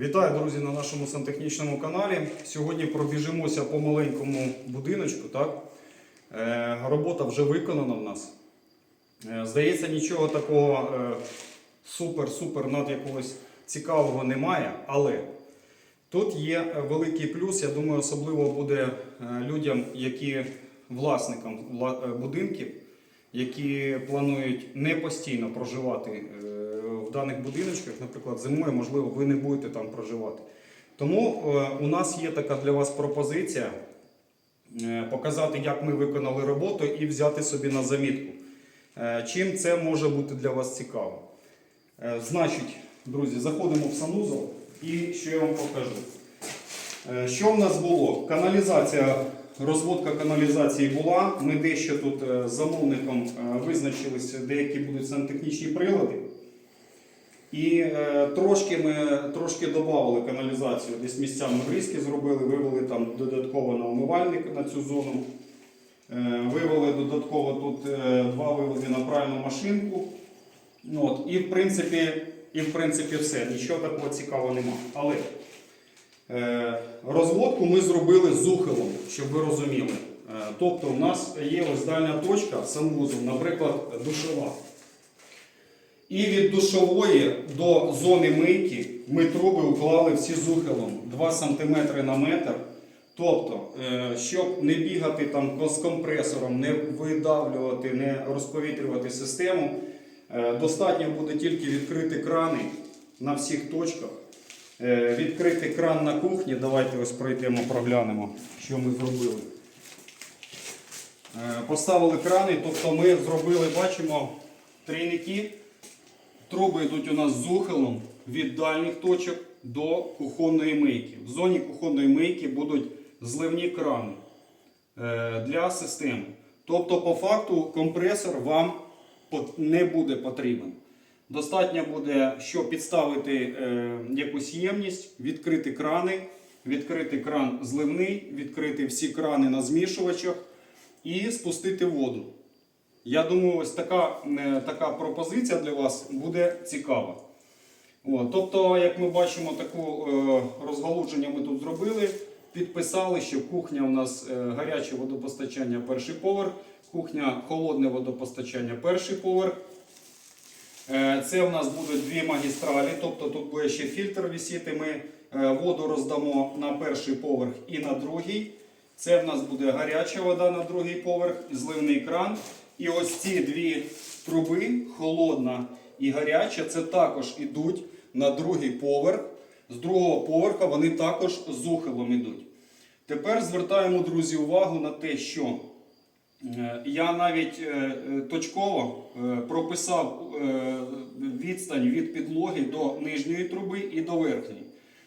Вітаю, друзі, на нашому сантехнічному каналі. Сьогодні пробіжимося по маленькому будиночку. Так? Е, робота вже виконана в нас. Е, здається, нічого такого супер-супер над якогось цікавого немає, але тут є великий плюс. Я думаю, особливо буде е, людям, які власникам е, будинків, які планують не постійно проживати е, в даних будиночках, наприклад, зимою, можливо, ви не будете там проживати. Тому е, у нас є така для вас пропозиція е, показати, як ми виконали роботу, і взяти собі на замітку. Е, Чим це може бути для вас цікаво? Значить, друзі, заходимо в санузел і що я вам покажу. Що в нас було? Каналізація, розводка каналізації була. Ми дещо тут замовником визначилися, деякі будуть сантехнічні прилади. І е, трошки ми трошки додавали каналізацію, десь місцями врізки зробили, вивели там додатково на умивальник на цю зону. Е, вивели додатково тут е, два виводи на пральну машинку. Ну, от, і, в принципі, і в принципі все. Нічого такого цікавого нема. Але е, розводку ми зробили з ухилом, щоб ви розуміли. Е, тобто, у нас є ось дальня точка санвузол, наприклад, душова. І від душової до зони мийки ми труби уклали всі з ухилом 2 см на метр. Тобто, е, щоб не бігати там з компресором, не видавлювати, не розповітрювати систему, е, достатньо буде тільки відкрити крани на всіх точках. Е, Відкрити кран на кухні. Давайте ось пройдемо, проглянемо, що ми зробили. Поставили крани, тобто ми зробили, бачимо, трійники. Труби йдуть у нас з ухилом від дальніх точок до кухонної мийки. В зоні кухонної мийки будуть зливні крани е, для системи. Тобто, по факту, компресор вам не буде потрібен. Достатньо буде, щоб підставити е, якусь ємність, відкрити крани, відкрити кран зливний, відкрити всі крани на змішувачах і спустити воду. Я думаю, ось така, е, така пропозиція для вас буде цікава. От, тобто, як ми бачимо, таку е, розгалудження ми тут зробили. Підписали, що кухня у нас е, гаряче водопостачання перший поверх, кухня холодне водопостачання перший поверх. Е, Це у нас будуть дві магістралі, тобто тут буде ще фільтр висіти. Ми е, воду роздамо на перший поверх і на другий. Це в нас буде гаряча вода на другий поверх, зливний кран. І ось ці дві труби, холодна і гаряча, це також ідуть на другий поверх. З другого поверха вони також з ухилом ідуть. Тепер звертаємо, друзі, увагу на те, що Е, Я навіть е, е, точково прописав відстань від підлоги до нижньої труби і до верхньої.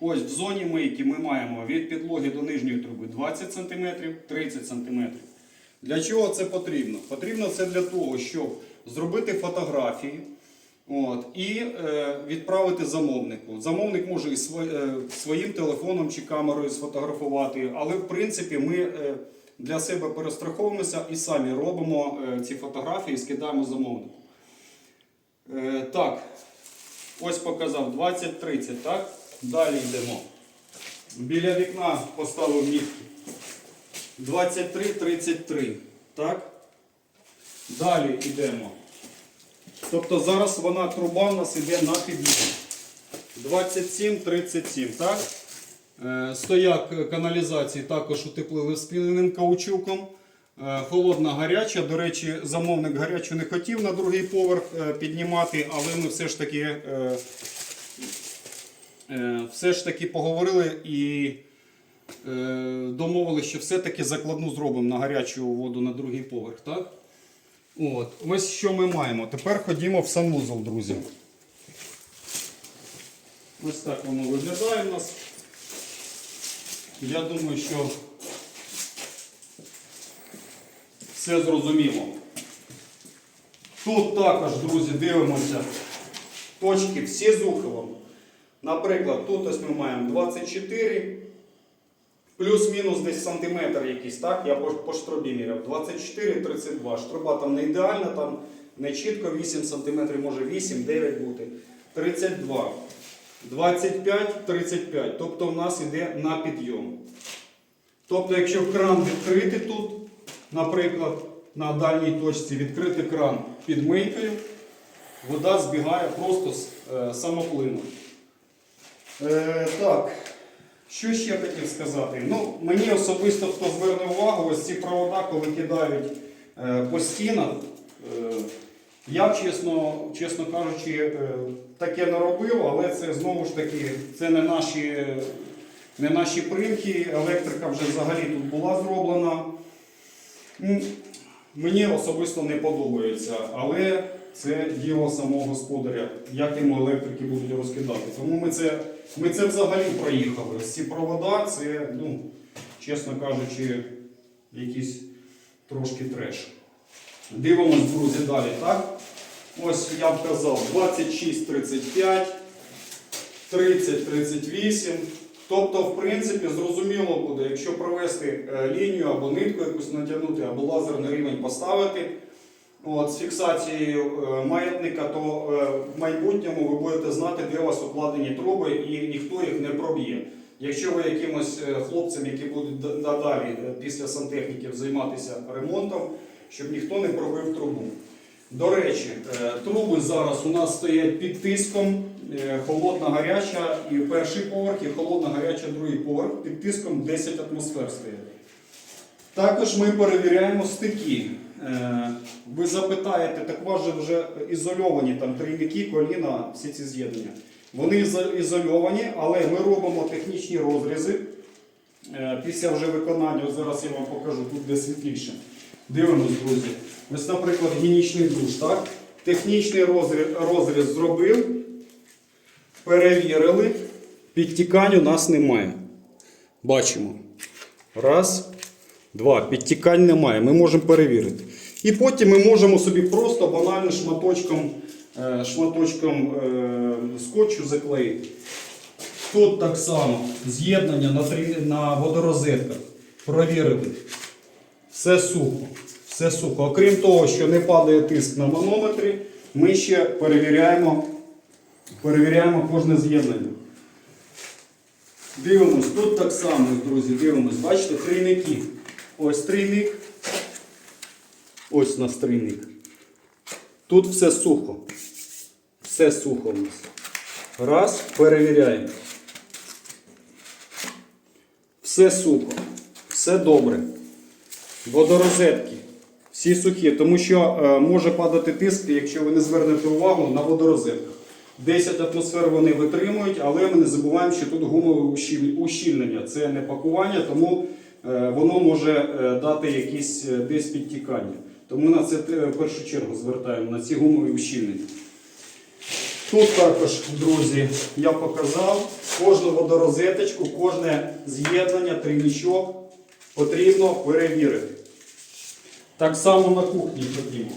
Ось в зоні мийки ми маємо від підлоги до нижньої труби 20 см, 30 см. Для чого це потрібно? Потрібно це для того, щоб зробити фотографії от, і е, відправити замовнику. Замовник може і сво- е, своїм телефоном чи камерою сфотографувати, але в принципі ми е, для себе перестраховуємося і самі робимо е, ці фотографії і скидаємо замовнику. Е, так, ось показав 20-30, так? Далі йдемо. Біля вікна поставив мітки. 23-33. Так? Далі йдемо. Тобто зараз вона труба в нас йде на підлогу. 27-37, так? Е, Стояк каналізації також утеплили спіненим каучуком. Е, Холодна гаряча. До речі, замовник гарячу не хотів на другий поверх е, піднімати, але ми все ж таки, все ж таки поговорили і домовилися, що все-таки закладну зробимо на гарячу воду на другий поверх. Так? От. Ось що ми маємо. Тепер ходімо в санвузол, друзі. Ось так воно виглядає в нас. Я думаю, що все зрозуміло. Тут також, друзі, дивимося точки всі з ухилом. Наприклад, тут ось ми маємо 24, плюс-мінус десь сантиметр якийсь, так? Я по, штробі міряв. 24-32. Штроба там не ідеальна, там не чітко 8 см, може 8-9 бути. 32. 25-35. Тобто в нас йде на підйом. Тобто, якщо кран відкрити тут, наприклад, на дальній точці відкрити кран під мийкою, вода збігає просто з е, самоплином. Е, так, що ще хотів сказати? Ну, мені особисто хто зверне увагу, ось ці провода, коли кидають е, по стінах. Е, я, чесно, чесно кажучи, е, таке не робив, але це знову ж таки це не наші, не наші примхи. Електрика вже взагалі тут була зроблена. Мені особисто не подобається, але це діло самого господаря, як йому електрики будуть розкидати. Тому ми це, ми це взагалі проїхали. Ці провода це, ну, чесно кажучи, якийсь трошки треш. Дивимось, друзі, далі, так? Ось я вказав 26-35, 30-38. Тобто, в принципі, зрозуміло буде, якщо провести е, лінію або нитку якусь натягнути, або лазерний рівень поставити от, з фіксацією е, маятника, то е, в майбутньому ви будете знати, де у вас укладені труби, і ніхто їх не проб'є. Якщо ви якимось хлопцям, які будуть надалі після сантехніків займатися ремонтом, щоб ніхто не пробив трубу. До речі, е, труби зараз у нас стоять під тиском, е, холодна гаряча і перший поверх, і холодна гаряча другий поверх під тиском 10 атмосфер стоять. Також ми перевіряємо стики. Е, Ви запитаєте, так у вас же вже ізольовані там трійники, коліна, всі ці з'єднання. Вони ізольовані, але ми робимо технічні розрізи. Після вже виконання, зараз я вам покажу, тут де світліше. Дивимось, друзі. Ось, наприклад, гінічний душ, так? Технічний розріз, зробив, перевірили, підтікань у нас немає. Бачимо. Раз, два. Підтікань немає. Ми можемо перевірити. І потім ми можемо собі просто банально шматочком, е, шматочком е, скотчу заклеїти. Тут так само з'єднання на, на водорозетках. Провірили. Все сухо. Все сухо. Окрім того, що не падає тиск на манометрі, ми ще перевіряємо, перевіряємо кожне з'єднання. Дивимось, тут так само, друзі, дивимось. Бачите, трійники. Ось трійник. Ось у нас трійник. Тут все сухо. Все сухо у нас. Раз, перевіряємо. Все сухо. Все добре. Водорозетки. Всі сухі, тому що е, може падати тиск, якщо ви не звернете увагу на водорозетках. 10 атмосфер вони витримують, але ми не забуваємо, що тут гумове ущільнення. Це не пакування, тому е, воно може е, дати якісь десь підтікання. Тому на це в першу чергу звертаємо на ці гумові ущільнення. Тут також, друзі, я показав кожну водорозеточку, кожне з'єднання, трійничок потрібно перевірити. Так само на кухні ходімо.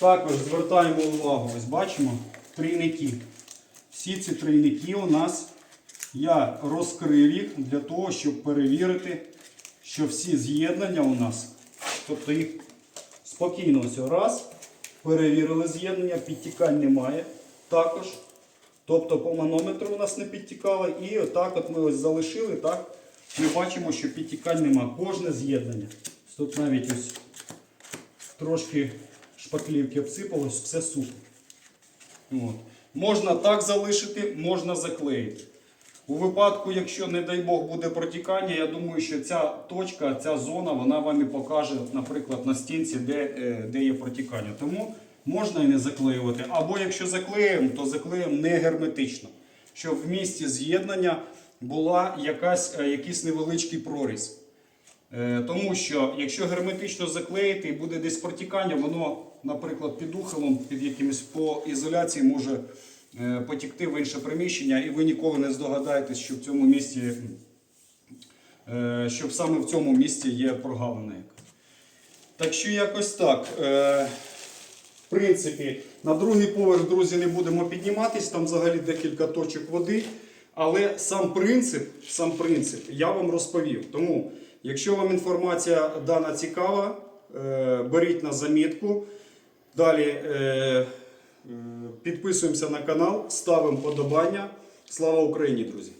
Також звертаємо увагу, ось бачимо трійники. Всі ці трійники у нас я розкрив їх для того, щоб перевірити, що всі з'єднання у нас, тобто їх спокійно ось раз, перевірили з'єднання, підтікань немає також. Тобто по манометру у нас не підтікало. І отак от ми ось залишили, так, ми бачимо, що підтікань нема. Кожне з'єднання. Тут навіть ось трошки шпаклівки обсипалось, все сухо. От. Можна так залишити, можна заклеїти. У випадку, якщо, не дай Бог, буде протікання, я думаю, що ця точка, ця зона, вона вам і покаже, наприклад, на стінці, де, е, де є протікання. Тому можна і не заклеювати. Або якщо заклеїмо, то заклеїмо не герметично, щоб в місці з'єднання була якась, е, якийсь невеличкий проріз. Е, Тому що якщо герметично заклеїти і буде десь протікання, воно, наприклад, під ухилом, під якимось по ізоляції може е, потікти в інше приміщення, і ви ніколи не здогадаєтесь, що в цьому місці, що саме в цьому місці є прогалина. Так що якось так. В принципі, на другий поверх, друзі, не будемо підніматись, там взагалі декілька точок води. Але сам принцип, сам принцип я вам розповів. Тому, якщо вам інформація дана цікава, е, беріть на замітку. Далі е, Підписуємося на канал, ставимо подобання. Слава Україні, друзі!